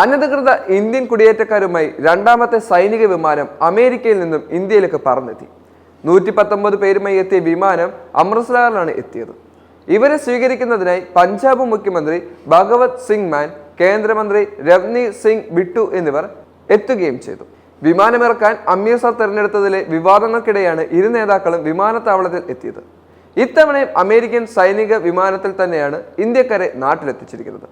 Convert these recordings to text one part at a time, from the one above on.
അനധികൃത ഇന്ത്യൻ കുടിയേറ്റക്കാരുമായി രണ്ടാമത്തെ സൈനിക വിമാനം അമേരിക്കയിൽ നിന്നും ഇന്ത്യയിലേക്ക് പറന്നെത്തി. നൂറ്റി പത്തൊമ്പത് പേരുമായി എത്തിയ വിമാനം അമൃത്സറിലാണ് എത്തിയത്. ഇവരെ സ്വീകരിക്കുന്നതിനായി പഞ്ചാബ് മുഖ്യമന്ത്രി ഭഗവത് സിംഗ് മാൻ കേന്ദ്രമന്ത്രി രവ്നി സിംഗ് ബിട്ടു എന്നിവർ എത്തുകയും ചെയ്തു. വിമാനമിറക്കാൻ അമൃത്സർ തെരഞ്ഞെടുത്തതിലെ വിവാദങ്ങൾക്കിടെയാണ് ഇരു നേതാക്കളും വിമാനത്താവളത്തിൽ എത്തിയത്. ഇത്തവണയും അമേരിക്കൻ സൈനിക വിമാനത്തിൽ തന്നെയാണ് ഇന്ത്യക്കാരെ നാട്ടിലെത്തിച്ചിരിക്കുന്നത്.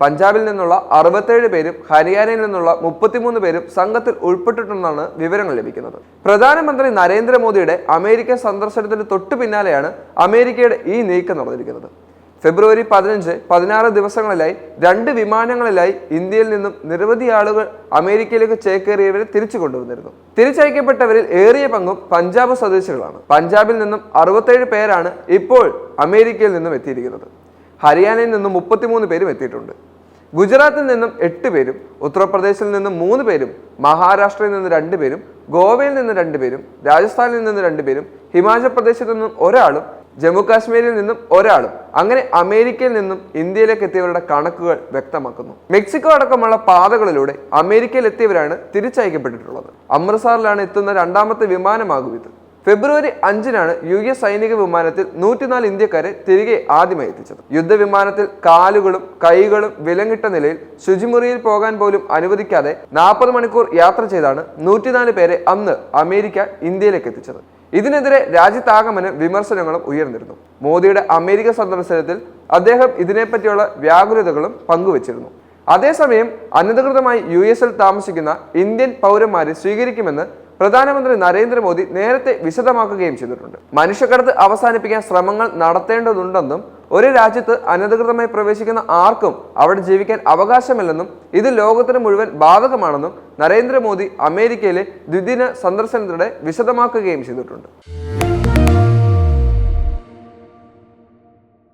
പഞ്ചാബിൽ നിന്നുള്ള അറുപത്തേഴ് പേരും ഹരിയാനയിൽ നിന്നുള്ള മുപ്പത്തിമൂന്ന് പേരും സംഘത്തിൽ ഉൾപ്പെട്ടിട്ടുണ്ടെന്നാണ് വിവരങ്ങൾ ലഭിക്കുന്നത്. പ്രധാനമന്ത്രി നരേന്ദ്രമോദിയുടെ അമേരിക്കൻ സന്ദർശനത്തിന് തൊട്ടു പിന്നാലെയാണ് അമേരിക്കയുടെ ഈ നീക്കം നടന്നിരിക്കുന്നത്. ഫെബ്രുവരി പതിനഞ്ച് പതിനാറ് ദിവസങ്ങളിലായി രണ്ട് വിമാനങ്ങളിലായി ഇന്ത്യയിൽ നിന്നും നിരവധി ആളുകൾ അമേരിക്കയിലേക്ക് ചേക്കേറിയവരെ തിരിച്ചു കൊണ്ടുവന്നിരുന്നു. തിരിച്ചയക്കപ്പെട്ടവരിൽ ഏറിയ പങ്കും പഞ്ചാബ് സ്വദേശികളാണ്. പഞ്ചാബിൽ നിന്നും അറുപത്തേഴ് പേരാണ് ഇപ്പോൾ അമേരിക്കയിൽ നിന്നും എത്തിയിരിക്കുന്നത്. ഹരിയാനയിൽ നിന്നും മുപ്പത്തിമൂന്ന് പേരും എത്തിയിട്ടുണ്ട്. ഗുജറാത്തിൽ നിന്നും എട്ട് പേരും ഉത്തർപ്രദേശിൽ നിന്നും മൂന്ന് പേരും മഹാരാഷ്ട്രയിൽ നിന്ന് രണ്ട് പേരും ഗോവയിൽ നിന്ന് രണ്ട് പേരും രാജസ്ഥാനിൽ നിന്ന് രണ്ട് പേരും ഹിമാചൽ പ്രദേശിൽ നിന്നും ഒരാളും ജമ്മു കാശ്മീരിൽ നിന്നും ഒരാളും അങ്ങനെ അമേരിക്കയിൽ നിന്നും ഇന്ത്യയിലേക്ക് എത്തിയവരുടെ കണക്കുകൾ വ്യക്തമാക്കുന്നു. മെക്സിക്കോ അടക്കമുള്ള പാതകളിലൂടെ അമേരിക്കയിൽ എത്തിയവരാണ് തിരിച്ചയക്കപ്പെട്ടിട്ടുള്ളത്. അമൃത്സറിലാണ് എത്തുന്ന രണ്ടാമത്തെ വിമാനമാകും ഇത്. ഫെബ്രുവരി അഞ്ചിനാണ് യു എസ് സൈനിക വിമാനത്തിൽ നൂറ്റിനാല് ഇന്ത്യക്കാരെ തിരികെ ആദ്യമായി എത്തിച്ചത്. യുദ്ധവിമാനത്തിൽ കാലുകളും കൈകളും വിലങ്ങിട്ട നിലയിൽ ശുചിമുറിയിൽ പോകാൻ പോലും അനുവദിക്കാതെ നാൽപ്പത് മണിക്കൂർ യാത്ര ചെയ്താണ് നൂറ്റിനാല് പേരെ അന്ന് അമേരിക്ക ഇന്ത്യയിലേക്ക് എത്തിച്ചത്. ഇതിനെതിരെ രാജ്യത്താകമന് വിമർശനങ്ങളും ഉയർന്നിരുന്നു. മോദിയുടെ അമേരിക്ക സന്ദർശനത്തിൽ അദ്ദേഹം ഇതിനെപ്പറ്റിയുള്ള വ്യാകുലതകളും പങ്കുവച്ചിരുന്നു. അതേസമയം അനധികൃതമായി യു എസിൽ താമസിക്കുന്ന ഇന്ത്യൻ പൗരന്മാരെ സ്വീകരിക്കുമെന്ന് പ്രധാനമന്ത്രി നരേന്ദ്രമോദി നേരത്തെ വിശദമാക്കുകയും ചെയ്തിട്ടുണ്ട്. മനുഷ്യക്കടത്ത് അവസാനിപ്പിക്കാൻ ശ്രമങ്ങൾ നടത്തേണ്ടതുണ്ടെന്നും ഒരു രാജ്യത്ത് അനധികൃതമായി പ്രവേശിക്കുന്ന ആർക്കും അവിടെ ജീവിക്കാൻ അവകാശമില്ലെന്നും ഇത് ലോകത്തിന് മുഴുവൻ ബാധകമാണെന്നും നരേന്ദ്രമോദി അമേരിക്കയിലെ ദ്വിദിന സന്ദർശനത്തിനിടെ വിശദമാക്കുകയും ചെയ്തിട്ടുണ്ട്.